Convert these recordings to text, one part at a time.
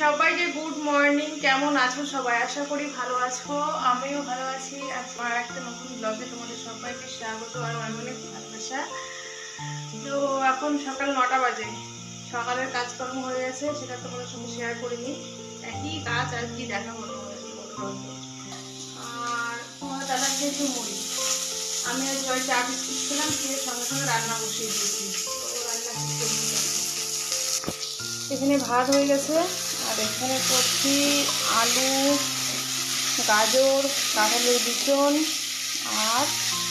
সবাইকে good morning, কেমন আছো সবাই? আশা করি ভালো আছো, আমিও ভালো আছি। আর একটা নতুন ব্লগে তোমাদের সবাইকে স্বাগত আর অনেক ভালোবাসা। তো এখন সকাল নটা বাজে। সকালের কাজকর্ম হয়ে গেছে, সেটা তোমাদের সঙ্গে শেয়ার করিনি। একই কাজ আর কি দেখা বলতে। আর তোমার দাদা খেয়েছে মুড়ি। আমি আজ জয় চা বিস্কুট খেলাম, খেয়ে সঙ্গে সঙ্গে রান্না বসিয়ে দিয়েছি। এখানে ভাত হয়ে গেছে। আর এখানে করছি আলু, গাজর, কাঁঠালের বিচন আর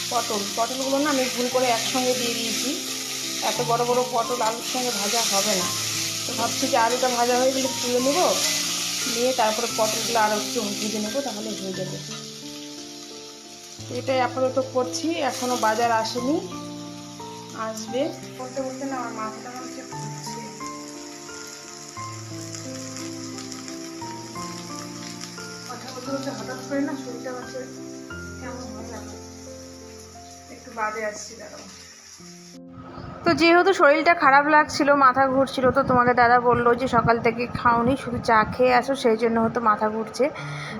পটল। পটলগুলো না আমি ভুল করে একসঙ্গে দিয়ে দিয়েছি। এত বড় বড় পটল আলুর সঙ্গে ভাজা হবে না। তো ভাবছি যে আলুটা ভাজা হয়ে গেলে তুলে নেব, নিয়ে তারপরে পটলগুলো আরও একটু ভেজে নেব, তাহলে হয়ে যাবে। এটাই আপাতত করছি এখনও বাজার আসেনি, আসবে। করতে বলতে না, আমার মাথাটা হচ্ছে হঠাৎ করে না শরীরটা কেমন একটু আসছি, দাঁড়াও। তো যেহেতু শরীরটা খারাপ লাগছিল, মাথা ঘুরছিল, তো তোমাদের দাদা বলল যে সকাল থেকে খাওনি, শুধু চা খেয়ে আসো, সেই জন্য হয়তো মাথা ঘুরছে।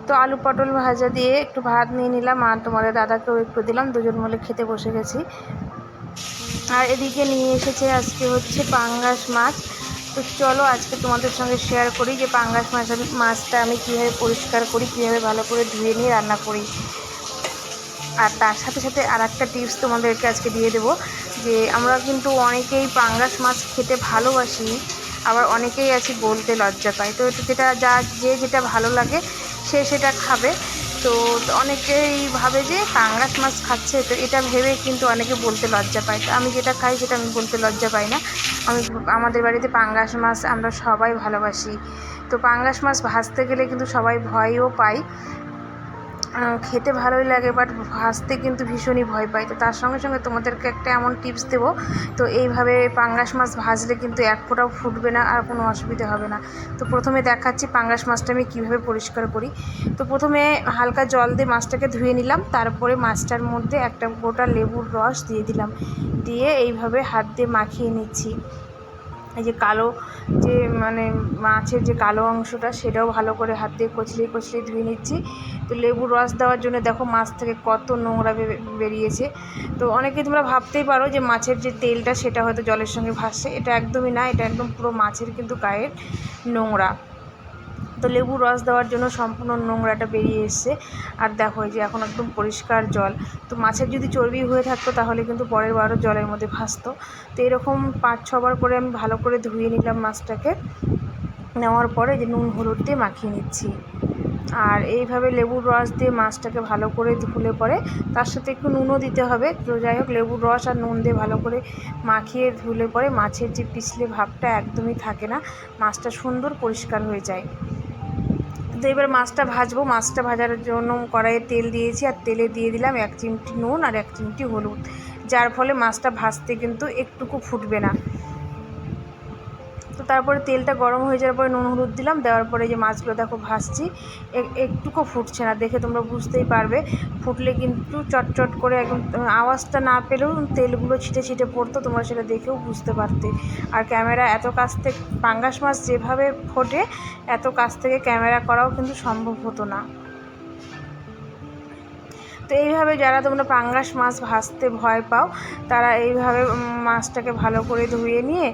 তো আলু পটল ভাজা দিয়ে একটু ভাত নিয়ে নিলাম, আর তোমাদের দাদাকেও একটু দিলাম, দুজন মিলে খেতে বসে গেছি। আর এদিকে নিয়ে এসেছে আজকে হচ্ছে পাঙ্গাস মাছ। তো চলো আজকে তোমাদের সঙ্গে শেয়ার করি যে পাঙ্গাস মাছ মাছটা আমি কীভাবে পরিষ্কার করি, কীভাবে ভালো করে ধুয়ে নিয়ে রান্না করি। আর তার সাথে সাথে আর একটা টিপস তোমাদেরকে আজকে দিয়ে দেবো যে আমরা কিন্তু অনেকেই পাঙ্গাস মাছ খেতে ভালোবাসি, আবার অনেকেই আছি বলতে লজ্জা পায়। তো যেটা যা যে যেটা ভালো লাগে সে সেটা খাবে। তো অনেকেই ভাবে যে পাঙ্গাস মাছ খাচ্ছে, তো এটা ভেবে কিন্তু অনেকে বলতে লজ্জা পায়। তো আমি যেটা খাই সেটা আমি বলতে লজ্জা পাই না। আমি আমাদের বাড়িতে পাঙ্গাস মাছ আমরা সবাই ভালোবাসি। তো পাঙ্গাস মাছ ভাজতে গেলে কিন্তু সবাই ভয়ও পায়। খেতে ভালোই লাগে বাট ভাজতে কিন্তু ভীষণই ভয় পাই। তো তার সঙ্গে সঙ্গে তোমাদেরকে একটা এমন টিপস দেবো, তো এইভাবে পাঙ্গাস মাছ ভাজলে কিন্তু এক ফোঁটাও ফুটবে না আর কোনো অসুবিধা হবে না। তো প্রথমে দেখাচ্ছি পাঙ্গাস মাছটা আমি কীভাবে পরিষ্কার করি। তো প্রথমে হালকা জল দিয়ে মাছটাকে ধুয়ে নিলাম, তারপরে মাছটার মধ্যে একটা গোটা লেবুর রস দিয়ে দিলাম। দিয়ে এইভাবে হাত দিয়ে মাখিয়ে নিচ্ছি। এই যে কালো যে মানে মাছের যে কালো অংশটা, সেটাও ভালো করে হাত দিয়ে কচলিয়ে কচলিয়ে ধুয়ে নিচ্ছি। তো লেবুর রস দেওয়ার জন্য দেখো মাছ থেকে কত নোংরা বেরিয়েছে। তো অনেকে তোমরা ভাবতেই পারো যে মাছের যে তেলটা, সেটা হয়তো জলের সঙ্গে ভাসছে। এটা একদমই না, এটা একদম পুরো মাছের কিন্তু গায়ের নোংরা। তো লেবুর রস দেওয়ার জন্য সম্পূর্ণ নোংরাটা বেরিয়ে এসছে। আর দেখো যে এখন একদম পরিষ্কার জল। তো মাছের যদি চর্বি হয়ে থাকতো তাহলে কিন্তু পরের বারও জলের মধ্যে ভাসতো। তো এরকম পাঁচ, ছবার করে আমি ভালো করে ধুয়ে নিলাম মাছটাকে। নেওয়ার পরে যে নুন, হলুদ দিয়ে মাখিয়ে নিচ্ছি। আর এইভাবে লেবুর রস দিয়ে মাছটাকে ভালো করে ধুলে পরে তার সাথে একটু নুনও দিতে হবে। তো যাই হোক, লেবুর রস আর নুন দিয়ে ভালো করে মাখিয়ে ধুলে পরে মাছের যে পিছলে ভাবটা একদমই থাকে না। মাছটা সুন্দর পরিষ্কার হয়ে যায়। তো এবার মাছটা ভাজবো। মাছটা ভাজার জন্য কড়াইয়ে তেল দিয়েছি আর তেলে দিয়ে দিলাম এক চিমটি নুন আর এক চিমটি হলুদ। যার ফলে মাছটা ভাজতে কিন্তু একটুকু ফুটবে না। তো তারপরে তেলটা গরম হয়ে যাওয়ার পরে নুন, হলুদ দিলাম। দেওয়ার পরে যে মাছগুলো দেখো ভাসছি একটুকু ফুটছে না, দেখে তোমরা বুঝতেই পারবে। ফুটলে কিন্তু চটচট করে একদম আওয়াজটা না পেলেও তেলগুলো ছিটে ছিটে পড়তো, তোমরা সেটা দেখেও বুঝতে পারতে। আর ক্যামেরা এত কাছ থেকে, পাঙ্গাস মাছ যেভাবে ফোটে, এত কাছ থেকে ক্যামেরা করাও কিন্তু সম্ভব হতো না। তো এইভাবে যারা তোমরা পাঙ্গাস মাছ ভাজতে ভয় পাও, তারা এইভাবে মাছটাকে ভালো করে ধুয়ে নিয়ে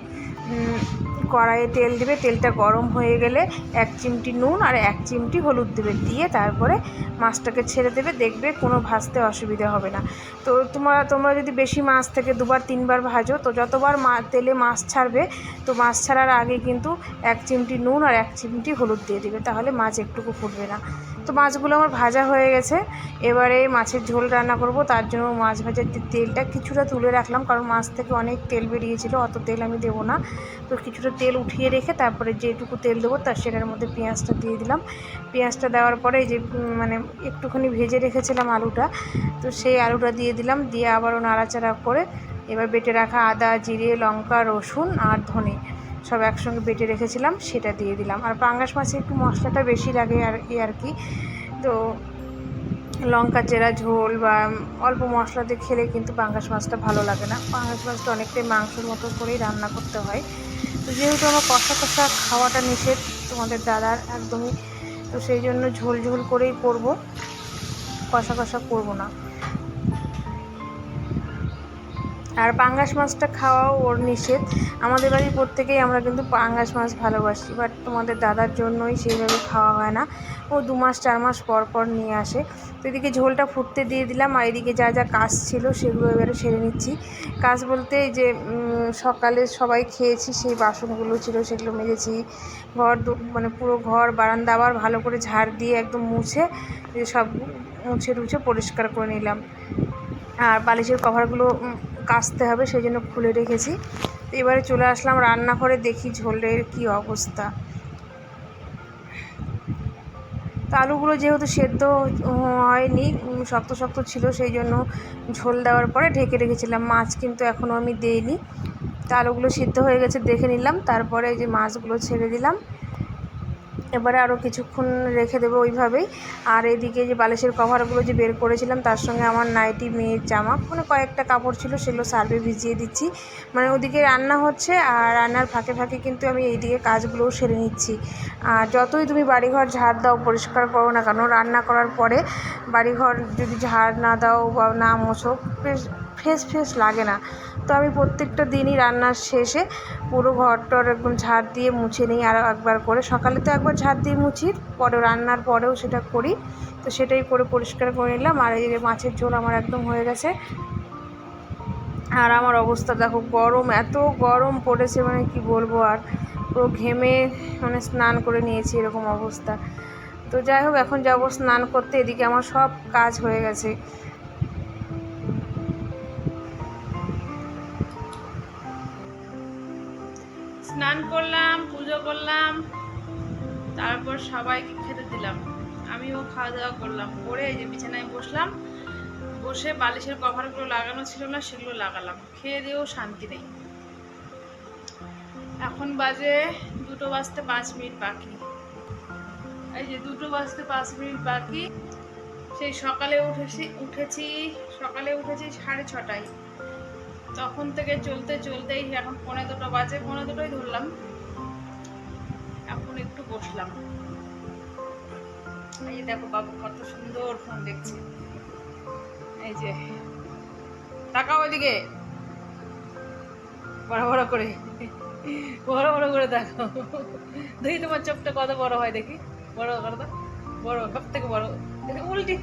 কড়াইয়ে তেল দেবে, তেলটা গরম হয়ে গেলে এক চিমটি নুন আর এক চিমটি হলুদ দেবে, দিয়ে তারপরে মাছটাকে ছেড়ে দেবে, দেখবে কোনো ভাজতে অসুবিধা হবে না। তো তোমরা তোমরা যদি বেশি মাছ থেকে দুবার, তিনবার ভাজো, তো যতবার মা, তেলে মাছ ছাড়বে, তো মাছ ছাড়ার আগে কিন্তু এক চিমটি নুন আর এক চিমটি হলুদ দিয়ে দেবে, তাহলে মাছ একটুকু ফুটবে না। তো মাছগুলো আমার ভাজা হয়ে গেছে। এবারে মাছের ঝোল রান্না করব, তার জন্য মাছ ভাজার তেলটা কিছুটা তুলে রাখলাম, কারণ মাছ থেকে অনেক তেল বেরিয়েছিল, অত তেল আমি দেবো না। তো কিছুটা তেল উঠিয়ে রেখে তারপরে যেটুকু তেল দেবো, তার সেটার মধ্যে পেঁয়াজটা দিয়ে দিলাম। পেঁয়াজটা দেওয়ার পরে যে মানে একটুখানি ভেজে রেখেছিলাম আলুটা, তো সেই আলুটা দিয়ে দিলাম, দিয়ে আবারও নাড়াচাড়া করে এবার বেটে রাখা আদা, জিরে, লঙ্কা, রসুন আর ধনে। সব একসঙ্গে বেটে রেখেছিলাম, সেটা দিয়ে দিলাম। আর পাঙ্গাস মাছে একটু মশলাটা বেশি লাগে আর এই আর কি। তো লঙ্কা চেরা ঝোল বা অল্প মশলা দিয়ে খেলে কিন্তু পাঙ্গাস মাছটা ভালো লাগে না। পাঙ্গাস মাছটা অনেকটাই মাংসের মতো করেই রান্না করতে হয়। তো যেহেতু আমার কষা কষা খাওয়াটা নিষেধ তোমাদের দাদার একদমই, তো সেই জন্য ঝোল ঝোল করেই করব। কষা কষা করব না। আর পাঙ্গাস মাছটা খাওয়াও ওর নিষেধ। আমাদের বাড়ির প্রত্যেকেই আমরা কিন্তু পাঙ্গাস মাছ ভালোবাসি বাট তোমাদের দাদার জন্যই সেইভাবে খাওয়া হয় না। ও দু মাস, চার মাস পর পর নিয়ে আসে। তো এদিকে ঝোলটা ফুটতে দিয়ে দিলাম আর এদিকে যা যা কাজ ছিল সেগুলো এবারে সেরে নিচ্ছি। কাজ বলতে যে সকালে সবাই খেয়েছি, সেই বাসনগুলো ছিল সেগুলো মেজেছি। ঘর মানে পুরো ঘর, বারান্দা আবার ভালো করে ঝাড় দিয়ে একদম মুছে সব মুছে টুছে পরিষ্কার করে নিলাম। আর বালিশের কভারগুলো কাচতে হবে সেই জন্য খুলে রেখেছি। তো এবারে চলে আসলাম রান্নাঘরে, দেখি ঝোলের কি অবস্থা। তো আলুগুলো যেহেতু সেদ্ধ হয়নি শক্ত শক্ত ছিল, সেই জন্য ঝোল দেওয়ার পরে ঢেকে রেখেছিলাম। মাছ কিন্তু এখনও আমি দেইনি। তো আলুগুলো সিদ্ধ হয়ে গেছে, দেখে নিলাম। তারপরে যে মাছগুলো ছেড়ে দিলাম। এবারে আরও কিছুক্ষণ রেখে দেবো ওইভাবেই। আর এদিকে যে বালিশের কভারগুলো যে বের করেছিলাম, তার সঙ্গে আমার নাইটি, মেয়ের জামা মানে কয়েকটা কাপড় ছিল, সেগুলো সার্ভে ভিজিয়ে দিচ্ছি। মানে ওদিকে রান্না হচ্ছে, আর রান্নার ফাঁকে ফাঁকে কিন্তু আমি এইদিকে কাজগুলোও সেরে নিচ্ছি। আর যতই তুমি বাড়িঘর ঝাড় দাও, পরিষ্কার করো না কেন, রান্না করার পরে বাড়িঘর যদি ঝাড় না দাও বা না মোছো, বেশ ফ্রেশ ফ্রেশ লাগে না। তো আমি প্রত্যেকটা দিনই রান্নার শেষে পুরো ঘরটর একদম ঝাড় দিয়ে মুছে নিই আর একবার করে। সকালে তো একবার ঝাড় দিয়ে মুছি পরে রান্নার পরেও সেটা করি। তো সেটাই করে পরিষ্কার করে নিলাম। আর এই যে মাছের ঝোল আমার একদম হয়ে গেছে। আর আমার অবস্থা দেখো, গরম, এত গরম পড়েছে মানে কি বলব আর। পুরো ঘেমে মানে স্নান করে নিয়েছি এরকম অবস্থা। তো যাই হোক, এখন যাব স্নান করতে। এদিকে আমার সব কাজ হয়ে গেছে। স্নান করলাম, পুজো করলাম, তারপর সবাইকে খেতে দিলাম। আমিও খাওয়া দাওয়া করলাম। করে এই যে বিছানায় বসলাম, বসে বালিশের কভারগুলো লাগানো ছিল না, সেগুলো লাগালাম। খেয়ে দিয়েও শান্তি নেই। এখন বাজে দুটো বাজতে পাঁচ মিনিট বাকি। এই যে দুটো বাজতে পাঁচ মিনিট বাকি। সেই সকালে উঠেছি উঠেছি, সকালে উঠেছি সাড়ে ছটায়। তখন থেকে চলতে চলতেই এখন পনেরো দুটো বাজে পনেরো দুটোই ধরলাম। এখন একটু বসলাম। এই দেখো বাবু কত সুন্দর ফোন দেখছে। এই যে, তাকাও ওইদিকে বড় বড় করে, বড় বড় করে দেখো। দেখি তোমার চোখটা কত বড় হয় দেখি। বড় করো বড় সব থেকে বড় উল্টি।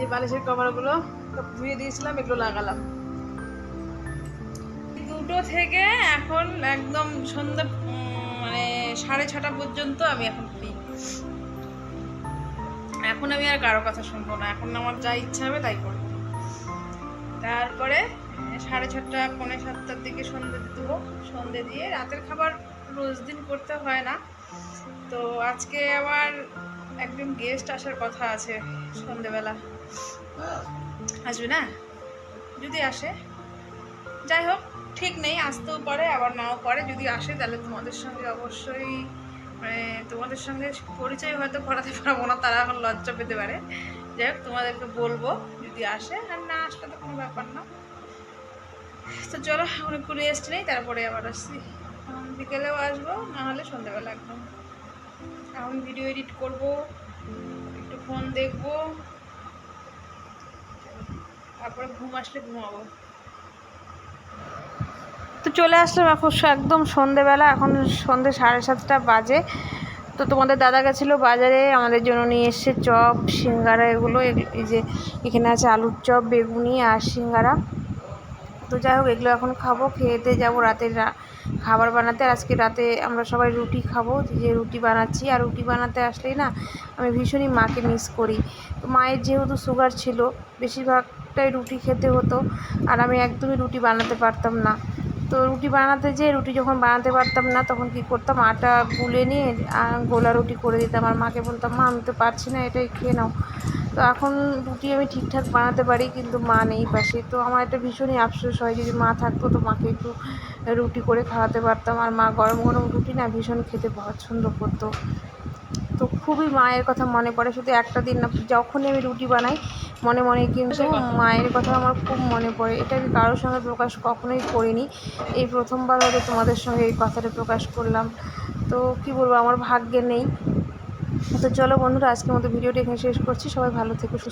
যে বালিশের কভারগুলো ধুয়ে দিয়েছিলাম, এগুলো লাগালাম। দুটো থেকে এখন একদম সন্ধ্যা মানে সাড়ে ছটা পর্যন্ত আমি এখন ফ্রি। এখন আমি আর কারও কথা শুনব না। এখন আমার যা ইচ্ছা হবে তাই করব। তারপরে সাড়ে ছটা, পৌনে সাতটার দিকে সন্ধে হোক সন্ধে দিয়ে রাতের খাবার রোজ দিন করতে হয় না। তো আজকে আবার একজন গেস্ট আসার কথা আছে সন্ধেবেলা আসবে না? যদি আসে। যাই হোক, ঠিক নেই আসতেও পারে আবার নাও পারে যদি আসে, তাহলে তোমাদের সঙ্গে অবশ্যই মানে তোমাদের সঙ্গে পরিচয় হয়তো করাতে পারব না, তারা এখন লজ্জা পেতে পারে। যাই হোক, তোমাদেরকে বলব, যদি আসে, আর না আসলে তো কোনো ব্যাপার না। তো চলো এখন একটু রেস্ট নেই, তারপরে আবার আসছি। বিকেলেও আসব, না হলে সন্ধ্যাবেলা একদম। এখন ভিডিও এডিট করব, একটু ফোন দেখব। তারপরে ঘুম আসলে ঘুমাবো। তো চলে আসলাম এখন একদম সন্ধেবেলা, এখন সন্ধে সাড়ে সাতটা বাজে। তো তোমাদের দাদা গেছিল বাজারে, আমাদের জন্য নিয়ে এসছে চপ, সিঙ্গারা, এগুলো, এগ- এই যে এখানে আছে আলুর চপ, বেগুনি আর সিঙ্গারা। তো যাই হোক, এগুলো এখন খাব খেতে যাব রাতের খাবার বানাতে। আজকে রাতে আমরা সবাই রুটি খাব, যে রুটি বানাচ্ছি। আর রুটি বানাতে আসলেই না, আমি ভীষণই মাকে মিস করি। তো মায়ের যেহেতু সুগার ছিল বেশিরভাগটাই রুটি খেতে হতো। আর আমি একদমই রুটি বানাতে পারতাম না। তো রুটি বানাতে যেয়ে রুটি যখন বানাতে পারতাম না, তখন কি করতাম? আটা গুলে নিয়ে গোলা রুটি করে দিতাম। আর মাকে বলতাম, মা, আমি তো পারছি না, এটাই খেয়ে নাও। তো এখন রুটি আমি ঠিকঠাক বানাতে পারি, কিন্তু মা নেই পাশে। তো আমার এটা ভীষণই আফসোস হয় যদি মা থাকতো, তো মাকে একটু রুটি করে খাওয়াতে পারতাম। আর মা গরম গরম রুটি না ভীষণ খেতে পছন্দ করতো। তো খুবই মায়ের কথা মনে পড়ে। শুধু একটা দিন না, যখনই আমি রুটি বানাই মনে মনে কিন্তু মায়ের কথা আমার খুব মনে পড়ে। এটা আমি কারোর সঙ্গে প্রকাশ কখনোই করিনি। এই প্রথমবার হয়তো তোমাদের সঙ্গে এই কথাটা প্রকাশ করলাম। তো কি বলব আমার ভাগ্যে নেই। তো চলো বন্ধুরা আজকের মতো ভিডিওটা এখানে শেষ করছি। সবাই ভালো থেকো সুস্থ